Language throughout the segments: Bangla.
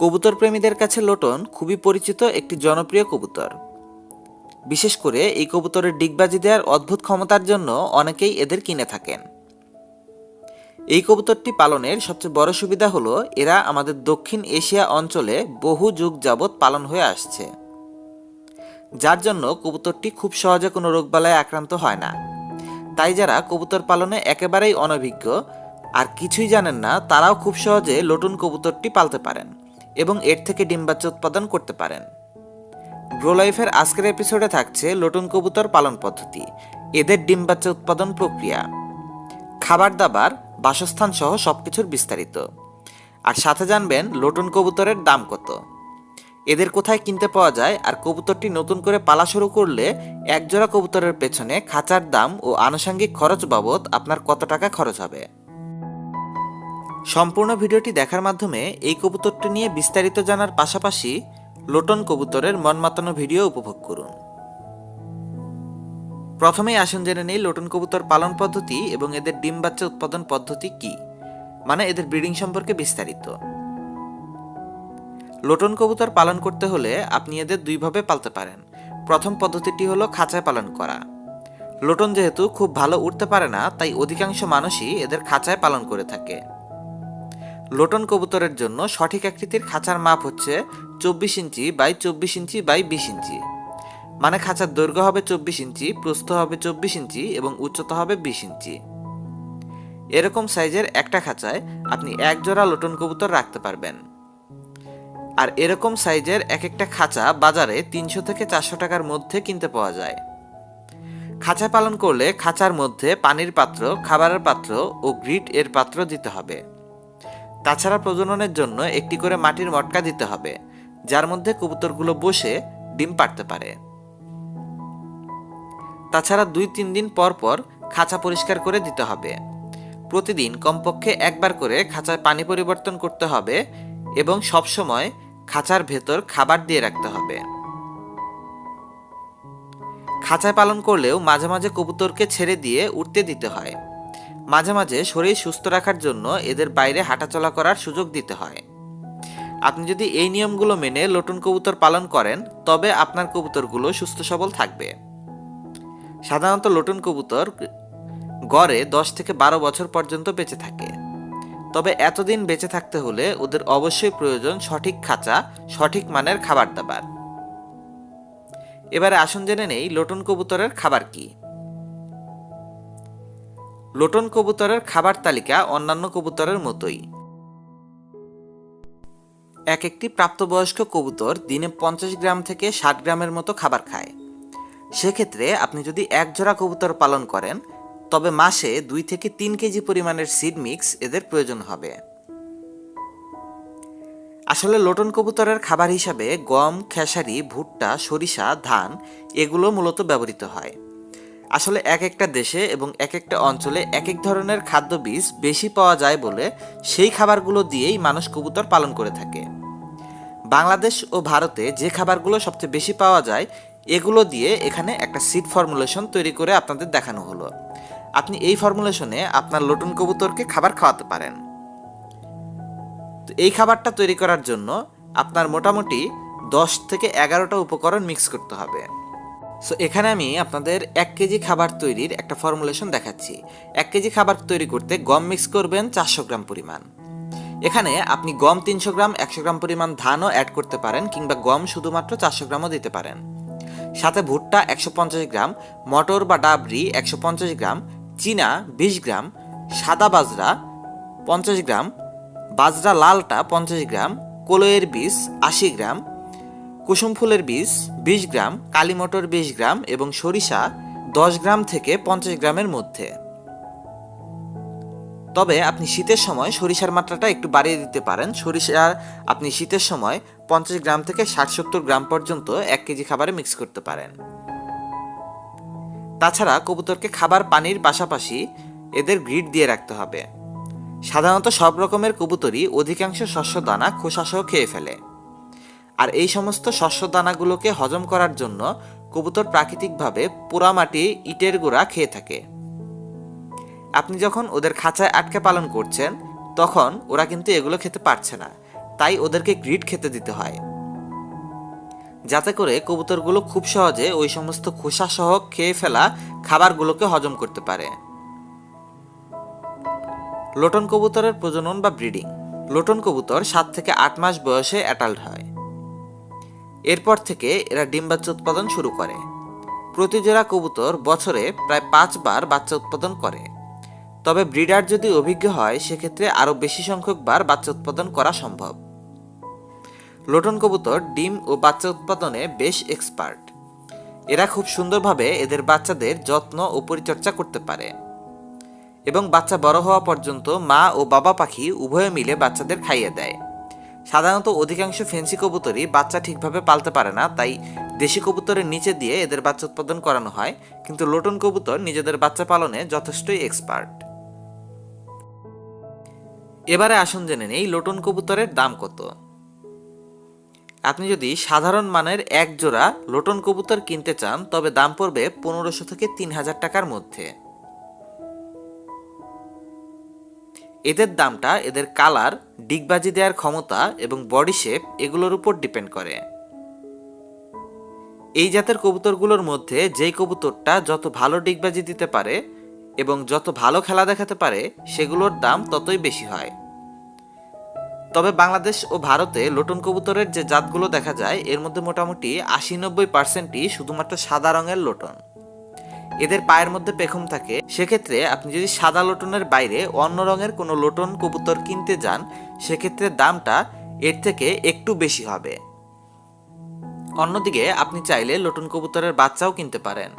কবুতর প্রেমীদের কাছে লোটন খুবই পরিচিত একটি জনপ্রিয় কবুতর। বিশেষ করে এই কবুতরের ডিগবাজি দেওয়ার অদ্ভুত ক্ষমতার জন্য অনেকেই এদের কিনে থাকেন। এই কবুতরটি পালনের সবচেয়ে বড় সুবিধা হলো, এরা আমাদের দক্ষিণ এশিয়া অঞ্চলে বহু যুগ যাবৎ পালন হয়ে আসছে। যার জন্য কবুতরটি খুব সহজে কোনো রোগবালায় আক্রান্ত হয় না। তাই যারা কবুতর পালনে একেবারেই অনভিজ্ঞ, আর কিছুই জানেন না, তারাও খুব সহজে লটুন কবুতরটি পালতে পারেন। এবং এর থেকে ডিম বাচ্চা উৎপাদন করতে পারেন। গ্রো লাইফের আজকের এপিসোডে থাকছে লটুন কবুতর পালন পদ্ধতি, এদের ডিম বাচ্চা উৎপাদন প্রক্রিয়া, খাবার দাবার, বাসস্থান সহ সবকিছুর বিস্তারিত। আর সাথে জানবেন লটুন কবুতরের দাম কত। এদের কোথায় কিনতে পাওয়া যায় আর কবুতরটি নতুন করে পালা শুরু করলে একজোড়া কবুতরের পেছনে খাঁচার দাম ও আনুষঙ্গিক খরচ বাবদ আপনার কত টাকা খরচ হবে। সম্পূর্ণ ভিডিওটি দেখার মাধ্যমে এই কবুতরটি নিয়ে বিস্তারিত জানার পাশাপাশি লোটন কবুতরের মন মাতানো ভিডিও উপভোগ করুন। প্রথমেই আসুন জেনে নেই লোটন কবুতর পালন পদ্ধতি এবং এদের ডিম বাচ্চা উৎপাদন পদ্ধতি কি মানে এদের ব্রিডিং সম্পর্কে বিস্তারিত। লোটন কবুতর পালন করতে হলে আপনি এদের দুইভাবে পালতে পারেন। প্রথম পদ্ধতিটি হলো খাঁচায় পালন করা। লোটন যেহেতু খুব ভালো উঠতে পারে না, তাই অধিকাংশ মানুষই এদের খাঁচায় পালন করে থাকে। লোটন কবুতরের জন্য সঠিক আকৃতির খাঁচার মাপ হচ্ছে চব্বিশ ইঞ্চি বাই চব্বিশ ইঞ্চি বাই বিশ ইঞ্চি। মানে খাঁচার দৈর্ঘ্য হবে চব্বিশ ইঞ্চি, প্রস্থ হবে চব্বিশ ইঞ্চি এবং উচ্চতা হবে বিশ ইঞ্চি। এরকম সাইজের একটা খাঁচায় আপনি এক জোড়া লোটন কবুতর রাখতে পারবেন। আর এরকম সাইজের এক একটা খাঁচা বাজারে তিনশো থেকে চারশো টাকার মধ্যে কিনতে পাওয়া যায়। খাঁচা পালন করলে খাঁচার মধ্যে পানির পাত্র, খাবারের পাত্র ও গ্রিট এর পাত্র দিতে হবে। তাছাড়া প্রজননের জন্য একটি করে মাটির মটকা দিতে হবে, যার মধ্যে কবুতরগুলো বসে ডিম পাড়তে পারে। তাছাড়া দুই তিন দিন পর পর খাঁচা পরিষ্কার করে দিতে হবে। প্রতিদিন কমপক্ষে একবার করে খাঁচায় পানি পরিবর্তন করতে হবে এবং সবসময় খাঁচার ভেতর খাবার দিয়ে রাখতে হবে। খাঁচায় পালন করলেও মাঝে মাঝে কবুতরকে ছেড়ে দিয়ে উঠতে দিতে হয়। মাঝে মাঝে শরীর সুস্থ রাখার জন্য এদের বাইরে হাঁটাচলা করার সুযোগ দিতে হয়। আপনি যদি এই নিয়মগুলো মেনে লটুন কবুতর পালন করেন, তবে আপনার কবুতরগুলো সুস্থ সবল থাকবে। সাধারণত লটুন কবুতর গড়ে দশ থেকে বারো বছর পর্যন্ত বেঁচে থাকে। তবে এতদিন বেঁচে থাকতে হলে ওদের অবশ্যই প্রয়োজন সঠিক খাঁচা, সঠিক মানের খাবার দাবার। এবারে আসুন জেনে নেই লোটন কবুতরের খাবার কি। লোটন কবুতরের খাবার তালিকা অন্যান্য কবুতরের মতোই। এক একটি প্রাপ্তবয়স্ক কবুতর দিনে পঞ্চাশ গ্রাম থেকে ষাট গ্রামের মতো খাবার খায়। সেক্ষেত্রে আপনি যদি এক জোড়া কবুতর পালন করেন, তবে মাসে দুই থেকে তিন কেজি পরিমাণের সিড মিক্স এদের প্রয়োজন হবে। আসলে লোটন কবুতরের খাবার হিসাবে গম, খেসারি, ভুট্টা, সরিষা, ধান এগুলো মূলত ব্যবহৃত হয়। আসলে এক একটা দেশে এবং এক একটা অঞ্চলে এক এক ধরনের খাদ্য বীজ বেশি পাওয়া যায় বলে সেই খাবারগুলো দিয়েই মানুষ কবুতর পালন করে থাকে। বাংলাদেশ ও ভারতে যে খাবারগুলো সবচেয়ে বেশি পাওয়া যায়, এগুলো দিয়ে এখানে একটা সিড ফর্মুলেশন তৈরি করে আপনাদের দেখানো হলো। আপনি এই ফর্মুলেশনে আপনার লোটন কবুতরকে খাবার খাওয়াতে পারেন। তো এই খাবারটা তৈরি করার জন্য আপনার মোটামুটি দশ থেকে এগারোটা উপকরণ মিক্স করতে হবে। সো এখানে আমি আপনাদের এক কেজি খাবার তৈরির একটা ফর্মুলেশন দেখাচ্ছি। এক কেজি খাবার তৈরি করতে গম মিক্স করবেন চারশো গ্রাম পরিমাণ। এখানে আপনি গম তিনশো গ্রাম, একশো গ্রাম পরিমাণ ধানও অ্যাড করতে পারেন কিংবা গম শুধুমাত্র চারশো গ্রামও দিতে পারেন। সাথে ভুট্টা একশো পঞ্চাশ গ্রাম, মটর বা ডাবরি একশো পঞ্চাশ গ্রাম, চীনা বিশ গ্রাম, সাদা বাজরা পঞ্চাশ গ্রাম, বাজরা লালটা পঞ্চাশ গ্রাম, কলইয়ের বীজ আশি গ্রাম কুসুম ফুলের বীজ বিশ গ্রাম, কালী মটর বিশ গ্রাম এবং সরিষা দশ গ্রাম থেকে পঞ্চাশ গ্রামের মধ্যে। তবে আপনি শীতের সময় সরিষার মাত্রাটা একটু বাড়িয়ে দিতে পারেন। সরিষা আপনি শীতের সময় পঞ্চাশ গ্রাম থেকে ষাট সত্তর গ্রাম পর্যন্ত এক কেজি খাবারে মিক্স করতে পারেন। তাছাড়া কবুতরকে খাবার পানির পাশাপাশি এদের গ্রিড দিয়ে রাখতে হবে। সাধারণত সব রকমের কবুতরই অধিকাংশ শস্য দানা খোসাসহ খেয়ে ফেলে। আর এই সমস্ত শস্য দানাগুলোকে হজম করার জন্য কবুতর প্রাকৃতিকভাবে পোড়ামাটি ইটের গুঁড়া খেয়ে থাকে। আপনি যখন ওদের খাঁচায় আটকে পালন করছেন, তখন ওরা কিন্তু এগুলো খেতে পারছে না। তাই ওদেরকে গ্রিড খেতে দিতে হয়। যাতে করে কবুতরগুলো খুব সহজে ওই সমস্ত খোসা সহ খেয়ে ফেলা খাবারগুলোকে হজম করতে পারে। লোটন কবুতরের প্রজনন বা ব্রিডিং। লোটন কবুতর সাত থেকে আট মাস বয়সে অ্যাটাল্ট হয়। এরপর থেকে এরা ডিম বাচ্চা উৎপাদন শুরু করে। প্রতিজোড়া কবুতর বছরে প্রায় পাঁচবার বাচ্চা উৎপাদন করে। তবে ব্রিডার যদি অভিজ্ঞ হয়, সেক্ষেত্রে আরও বেশি সংখ্যক বার বাচ্চা উৎপাদন করা সম্ভব। লোটন কবুতর ডিম ও বাচ্চা উৎপাদনে বেশ এক্সপার্ট। এরা খুব সুন্দরভাবে এদের বাচ্চাদের যত্ন ও পরিচর্যা করতে পারে। এবং বাচ্চা বড় হওয়া পর্যন্ত মা ও বাবা পাখি উভয়ে মিলে বাচ্চাদের খাইয়ে দেয়। সাধারণত অধিকাংশ ফেন্সি কবুতরই বাচ্চা ঠিকভাবে পালতে পারে না, তাই দেশি কবুতরের নিচে দিয়ে এদের বাচ্চা উৎপাদন করানো হয়, কিন্তু লোটন কবুতর নিজেদের বাচ্চা পালনে যথেষ্টই এক্সপার্ট এবারে আসুন জেনে নেই লোটন কবুতরের দাম কত। আপনি যদি সাধারণ মানের এক জোড়া লোটন কবুতর কিনতে চান, তবে দাম পড়বে পনেরোশো থেকে তিন হাজার টাকার মধ্যে। এদের দামটা, এদের কালার ডিগবাজি দেওয়ার ক্ষমতা এবং বডি শেপ এগুলোর উপর ডিপেন্ড করে। এই জাতের কবুতরগুলোর মধ্যে যেই কবুতরটা যত ভালো ডিগবাজি দিতে পারে এবং যত ভালো খেলা দেখাতে পারে, সেগুলোর দাম ততই বেশি হয়। তবে বাংলাদেশ ও ভারতে লোটন কবুতরের যে জাতগুলো দেখা যায়, এর মধ্যে মোটামুটি আশি নব্বই পার্সেন্টই শুধুমাত্র সাদা রঙের লোটন। এদের পায়ের মধ্যে পেখম থাকে, সেক্ষেত্রে আপনি যদি সাদা লোটনের বাইরে অন্য রঙের কোনো লোটন কবুতর কিনতে যান, সেক্ষেত্রে দামটা এর থেকে একটু বেশি হবে। অন্যদিকে আপনি চাইলে লোটন কবুতরের বাচ্চাও কিনতে পারেন।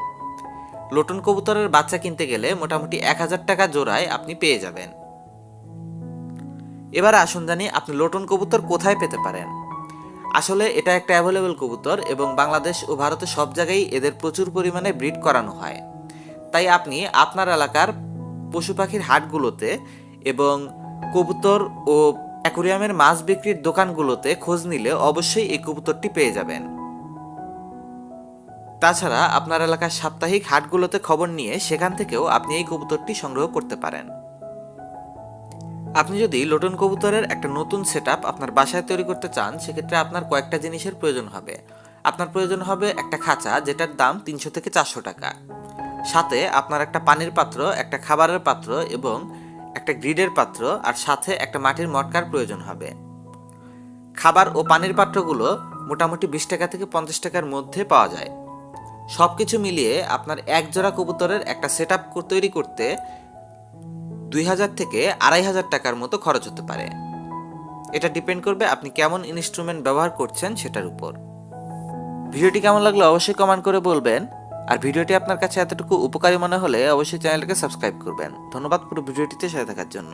লোটন কবুতরের বাচ্চা কিনতে গেলে মোটামুটি এক হাজার টাকা জোড়ায় আপনি পেয়ে যাবেন। এবার আসুন জানি আপনি লোটন কবুতর কোথায় পেতে পারেন। আসলে এটা একটা অ্যাভেলেবেল কবুতর এবং বাংলাদেশ ও ভারতে সব জায়গায় এদের প্রচুর পরিমাণে ব্রিড করানো হয়। তাই আপনি আপনার এলাকার পশু পাখির হাটগুলোতে এবং কবুতর ও অ্যাকোরিয়ামের মাছ বিক্রির দোকানগুলোতে খোঁজ নিলে অবশ্যই এই কবুতরটি পেয়ে যাবেন। তাছাড়া আপনার এলাকার সাপ্তাহিক হাটগুলোতে খবর নিয়ে সেখান থেকেও আপনি এই কবুতরটি সংগ্রহ করতে পারেন। আপনি যদি লোটন কবুতরের একটা নতুন সেট আপনার বাসায় তৈরি করতে চান, সেক্ষেত্রে আপনার কয়েকটা জিনিসের প্রয়োজন হবে। আপনার প্রয়োজন হবে একটা খাঁচা, যেটার দাম তিনশো থেকে চারশো টাকা। সাথে আপনার একটা পানির পাত্র, একটা খাবারের পাত্র এবং একটা গ্রিডের পাত্র, আর সাথে একটা মাটির মটকার প্রয়োজন হবে। খাবার ও পানির পাত্রগুলো মোটামুটি বিশ টাকা থেকে পঞ্চাশ টাকার মধ্যে পাওয়া যায়। সব কিছু মিলিয়ে আপনার এক জোড়া কবুতরের একটা সেট তৈরি করতে দুই হাজার থেকে আড়াই হাজার টাকার মতো খরচ হতে পারে। এটা ডিপেন্ড করবে আপনি কেমন ইনস্ট্রুমেন্ট ব্যবহার করছেন সেটার উপর। ভিডিওটি কেমন লাগল অবশ্যই কমেন্ট করে বলবেন। আর ভিডিওটি আপনার কাছে এতটুকু উপকারী মনে হলে অবশ্যই চ্যানেলটাকে সাবস্ক্রাইব করবেন। ধন্যবাদ পুরো ভিডিওটিতে সাথে থাকার জন্য।